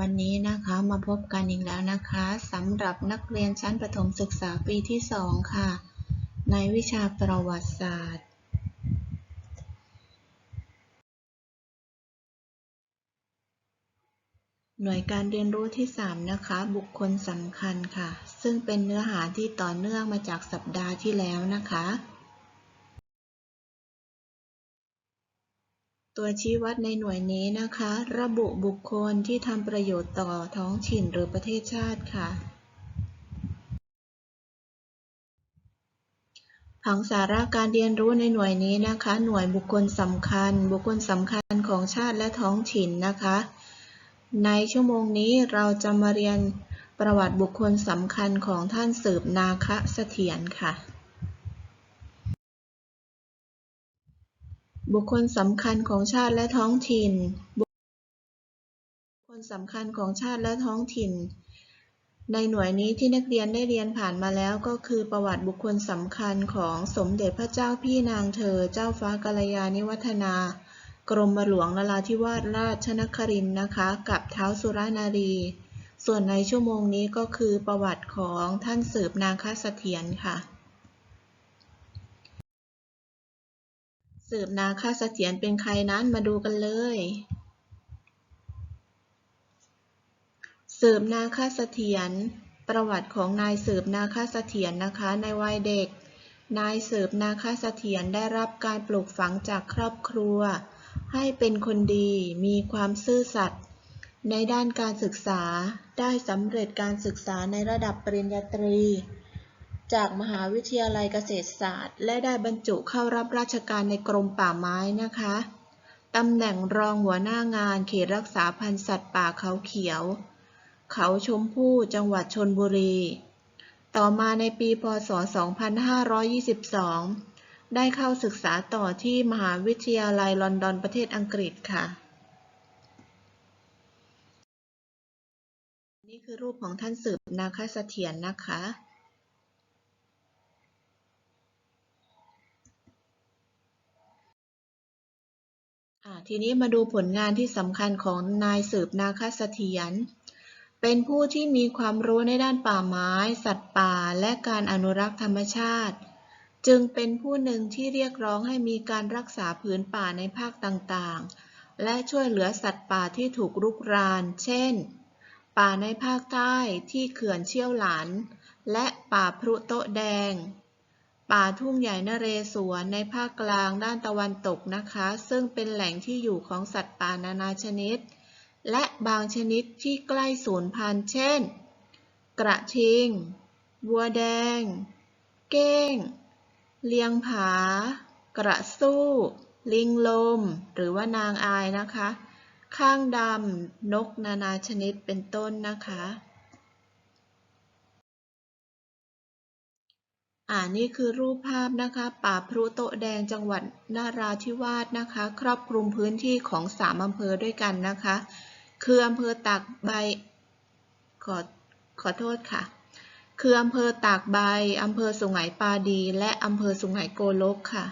วันนี้นะคะมาพบกันอีกแล้วนะคะสำหรับนักเรียนชั้นประถมศึกษาปีที่ 2 ค่ะ ในวิชาประวัติศาสตร์ หน่วยการเรียนรู้ที่ 3 นะคะ บุคคลสำคัญค่ะ ซึ่งเป็นเนื้อหาที่ต่อเนื่องมาจากสัปดาห์ที่แล้วนะคะ ตัวชี้วัดในหน่วยนี้นะคะ ระบุบุคคลที่ทำประโยชน์ต่อท้องถิ่นหรือประเทศชาติค่ะ ผังสาระการเรียนรู้ในหน่วยนี้นะคะ หน่วยบุคคลสำคัญ บุคคลสำคัญของชาติและท้องถิ่นนะคะ ในชั่วโมงนี้เราจะมาเรียนประวัติบุคคลสำคัญของท่านสืบนาคะเสถียรค่ะ บุคคลสำคัญของชาติและท้องถิ่น บุคคลสำคัญของชาติและท้องถิ่น ในหน่วยนี้ที่นักเรียนได้เรียนผ่านมาแล้วก็คือประวัติบุคคลสำคัญของสมเด็จพระเจ้าพี่นางเธอ เจ้าฟ้ากัลยาณิวัฒนา กรมหลวงนราธิวาสราชนครินนะคะ กับเท้าวสุรนารี ส่วนในชั่วโมงนี้ก็คือประวัติของท่านสืบนาคเสถียรค่ะ สืบนาคเสถียรเป็นใครนั้นมาดูกันเลย สืบนาคเสถียรประวัติของนายสืบนาคเสถียรนะคะในวัยเด็ก นายสืบนาคเสถียรได้รับการปลูกฝังจากครอบครัว ให้เป็นคนดีมีความซื่อสัตย์ในด้านการศึกษาได้สำเร็จการศึกษาในระดับปริญญาตรี จากมหาวิทยาลัยเกษตรศาสตร์ และได้บรรจุเข้ารับราชการในกรมป่าไม้นะคะตำแหน่งรองหัวหน้างานเขตรักษาพันธุ์สัตว์ป่าเขาเขียว เขาชมพู่จังหวัดชนบุรี ต่อมาในปีพศ 2522 ได้เข้าศึกษาต่อที่มหาวิทยาลัยลอนดอนประเทศอังกฤษค่ะ นี่คือรูปของท่านสืบนาคเสถียรนะคะ อ่าทีนี้มาดูผลงานที่สำคัญของนายสืบนาคเสถียร เป็นผู้ที่มีความรู้ในด้านป่าไม้ สัตว์ป่า และการอนุรักษ์ธรรมชาติ จึงเป็นผู้หนึ่งที่เรียกร้องให้มีการรักษาผืนป่าในภาคต่างๆ และช่วยเหลือสัตว์ป่าที่ถูกรุกราน เช่น ป่าในภาคใต้ที่เขื่อนเชี่ยวหลาน และป่าพรุโตะแดง ป่าทุ่งใหญ่นเรศวรในภาคกลางด้านตะวันตกนะคะ ซึ่งเป็นแหล่งที่อยู่ของสัตว์ป่านานาชนิด และบางชนิดที่ใกล้สูญพันธุ์เช่น กระทิง วัวแดง เก้ง เลียงผา กระสู้ ลิงลม หรือว่านางอายนะคะ ข้างดำ นกนานาชนิดเป็นต้นนะคะ อ่านี่คือรูปภาพนะคะป่าพรุโตะแดงจังหวัดนาราธิวาสนะคะ ครอบคลุมพื้นที่ของสามอำเภอด้วยกันนะคะ คืออำเภอตากใบขอขอโทษค่ะ คืออำเภอตากใบอำเภอสุไหงปาดี และอำเภอสุไหงโกลกค่ะ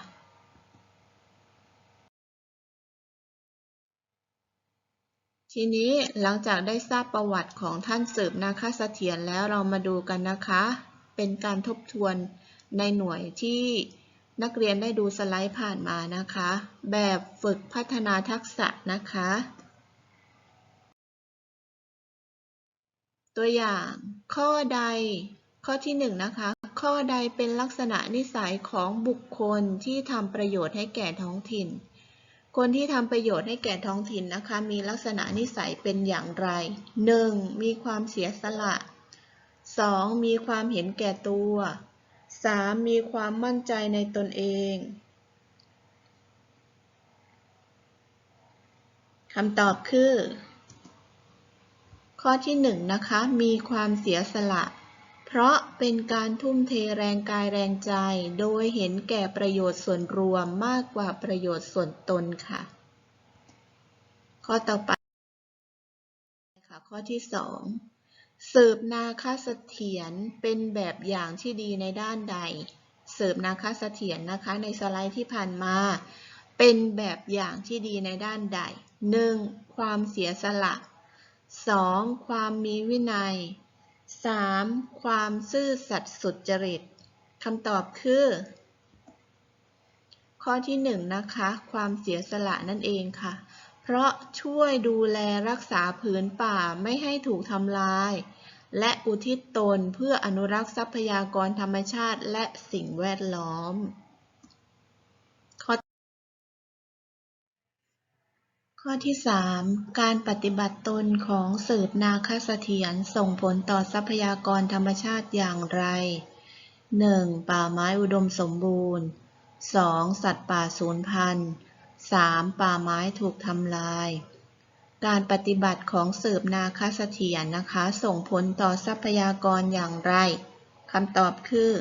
ทีนี้หลังจากได้ทราบประวัติของท่านสืบนาคเสถียรแล้วเรามาดูกันนะคะ เป็นการทบทวน ในหน่วยที่นักเรียนได้ดูสไลด์ผ่านมานะคะ แบบฝึกพัฒนาทักษะนะคะ ตัวอย่างข้อใดข้อที่หนึ่งนะคะ ข้อใดเป็นลักษณะนิสัยของบุคคลที่ทำประโยชน์ให้แก่ท้องถิ่น คนที่ทำประโยชน์ให้แก่ท้องถิ่นนะคะ มีลักษณะนิสัยเป็นอย่างไร 1. มีความเสียสละ 2. มีความเห็นแก่ตัว 3. มีความมั่นใจในตนเองคำตอบคือ ข้อที่1นะคะ มีความเสียสละ เพราะเป็นการทุ่มเทแรงกายแรงใจ โดยเห็นแก่ประโยชน์ส่วนรวมมากกว่าประโยชน์ส่วนตนค่ะ ข้อต่อไปค่ะข้อที่ 2 สืบนาคเสถียรเป็นแบบอย่างที่ดีในด้านใด สืบนาคเสถียรนะคะในสไลด์ที่ผ่านมา เป็นแบบอย่างที่ดีในด้านใด 1. ความเสียสละ 2. ความมีวินัย 3. ความซื่อสัตย์สุจริตคำตอบคือ ข้อที่ 1 นะคะ ความเสียสละนั่นเองค่ะ เพราะช่วยดูแลรักษาผืนป่าไม่ให้ถูกทำลาย และอุทิศตนเพื่ออนุรักษ์ทรัพยากรธรรมชาติและสิ่งแวดล้อมข้อที่ 3 การปฏิบัติตนของสืบนาคเสถียรส่งผลต่อทรัพยากรธรรมชาติอย่างไร 1. ป่าไม้อุดมสมบูรณ์ 2. สัตว์ป่าสูญพันธุ์ 3. ป่าไม้ถูกทำลาย การปฏิบัติของสืบนาคเสถียรนะคะ ส่งผลต่อทรัพยากรอย่างไรคำตอบคือ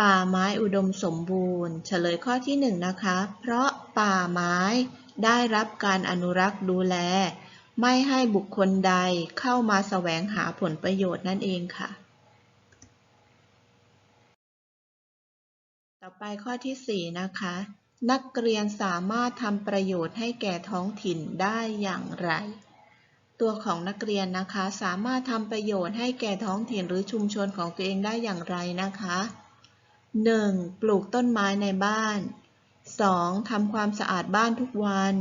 ป่าไม้อุดมสมบูรณ์ เฉลยข้อที่1นะคะ เพราะป่าไม้ได้รับการอนุรักษ์ดูแล ไม่ให้บุคคลใดเข้ามาแสวงหาผลประโยชน์นั่นเองค่ะ ต่อไปข้อที่ 4 นะคะ นักเรียนสามารถทำประโยชน์ให้แก่ท้องถิ่นได้อย่างไร ตัวของนักเรียนนะคะ สามารถทำประโยชน์ให้แก่ท้องถิ่นหรือชุมชนของตัวเองได้อย่างไรนะคะ 1. ปลูกต้นไม้ในบ้าน 2. ทำความสะอาดบ้านทุกวัน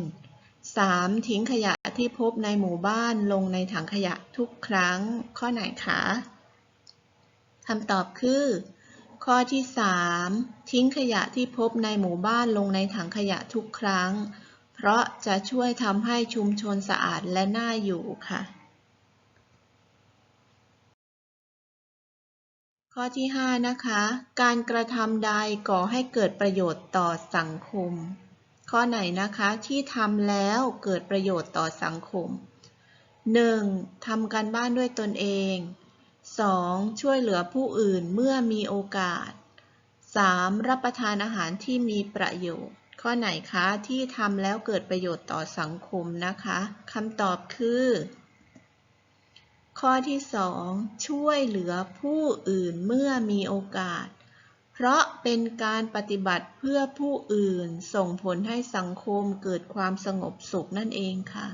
3. ทิ้งขยะที่พบในหมู่บ้านลงในถังขยะทุกครั้ง ข้อไหนคะคำตอบคือ ข้อที่ 3 ทิ้งขยะที่พบในหมู่บ้านลงในถังขยะทุกครั้ง เพราะจะช่วยทำให้ชุมชนสะอาดและน่าอยู่ค่ะ ข้อที่ 5 นะคะ การกระทำใดก่อให้เกิดประโยชน์ต่อสังคม ข้อไหนนะคะที่ทำแล้วเกิดประโยชน์ต่อสังคม 1. ทำการบ้านด้วยตนเอง 2. ช่วยเหลือผู้อื่นเมื่อมีโอกาส 3. รับประทานอาหารที่มีประโยชน์ ข้อไหนคะที่ทำแล้วเกิดประโยชน์ต่อสังคมนะคะคำตอบคือ ข้อที่ 2 ช่วยเหลือผู้อื่นเมื่อมีโอกาส เพราะเป็นการปฏิบัติเพื่อผู้อื่นส่งผลให้สังคมเกิดความสงบสุขนั่นเองค่ะ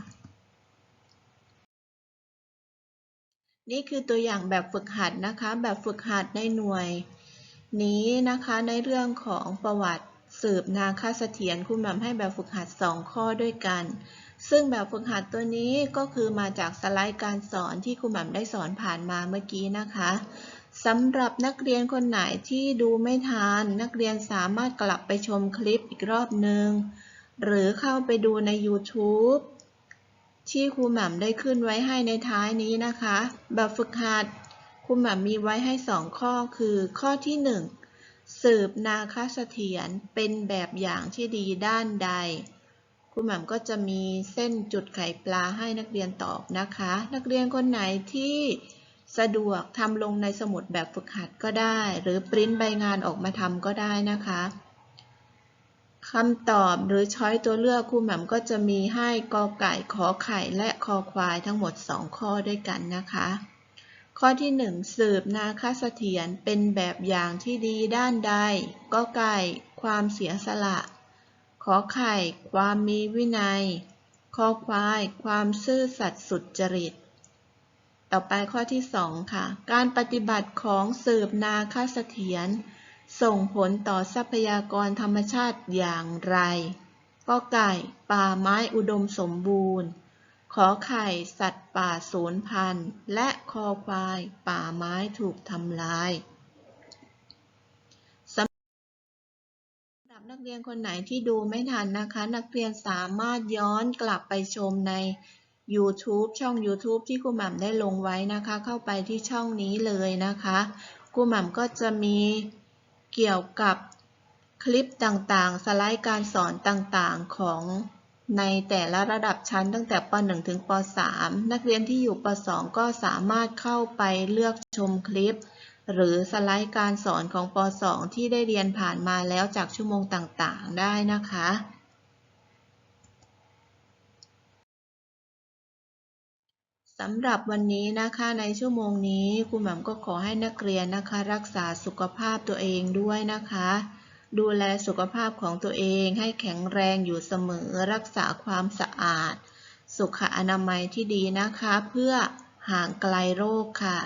นี่คือตัวอย่างแบบฝึกหัดนะคะ แบบฝึกหัดในหน่วย นี้นะคะในเรื่องของประวัติสืบนาคเสถียรคุณหม่มให้แบบฝึกหัด 2 ข้อด้วยกัน ซึ่งแบบฝึกหัดตัวนี้ก็คือมาจากสไลด์การสอนที่คุณหม่มได้สอนผ่านมาเมื่อกี้นะคะสำหรับนักเรียนคนไหนที่ดูไม่ทันนักเรียนสามารถกลับไปชมคลิปอีกรอบหนึ่งหรือเข้าไปดูใน YouTube ที่ครูแหม่มได้ขึ้นไว้ให้ในท้ายนี้นะคะ แบบฝึกหัดครูแหม่มมีไว้ให้ 2 ข้อคือข้อที่ 1 สืบนาคเสถียรเป็นแบบอย่างที่ดีด้านใดครูแหม่มก็จะมีเส้นจุดไข่ปลาให้นักเรียนตอบนะคะ นักเรียนคนไหนที่สะดวกทำลงในสมุดแบบฝึกหัดก็ได้ หรือปริ้นใบงานออกมาทำก็ได้นะคะ คำตอบหรือช้อยตัวเลือกครูแหม่มก็จะมีให้กอไก่ขอไข่และคอควายทั้งหมด 2 ข้อด้วยกันนะคะ ข้อที่ 1 สืบนาคเสถียรเป็นแบบอย่างที่ดีด้านใดกอไก่ ความเสียสละ ขอไข่ ความมีวินัย คอควาย ความซื่อสัตย์สุจริต ต่อไปข้อที่ 2 ค่ะ การปฏิบัติของสืบนาคเสถียร ส่งผลต่อทรัพยากรธรรมชาติอย่างไรก็ไก่ป่าไม้อุดมสมบูรณ์ ขอไข่สัตว์ป่าสูญพันธุ์ และคอควายป่าไม้ถูกทำลายสำหรับนักเรียนคนไหนที่ดูไม่ทันนะคะ นักเรียนสามารถย้อนกลับไปชมใน YouTube ช่อง YouTube ที่ครูหม่ำได้ลงไว้นะคะ เข้าไปที่ช่องนี้เลยนะคะครูหม่ำก็จะมี เกี่ยวกับคลิปต่างๆ สไลด์การสอนต่างๆ ของในแต่ละระดับชั้นตั้งแต่ป .1 ถึงป .3 นักเรียนที่อยู่ป .2 ก็สามารถเข้าไปเลือกชมคลิป หรือสไลด์การสอนของป .2 ที่ได้เรียนผ่านมาแล้วจากชั่วโมงต่างๆ ได้นะคะ สำหรับวันนี้นะคะในชั่วโมงนี้ครูหม่ำก็ขอให้นักเรียนนะคะ รักษาสุขภาพตัวเองด้วยนะคะ ดูแลสุขภาพของตัวเองให้แข็งแรงอยู่เสมอ รักษาความสะอาด สุขอนามัยที่ดีนะคะ เพื่อห่างไกลโรคค่ะ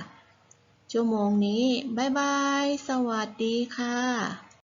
ชั่วโมงนี้ บ๊ายบาย สวัสดีค่ะ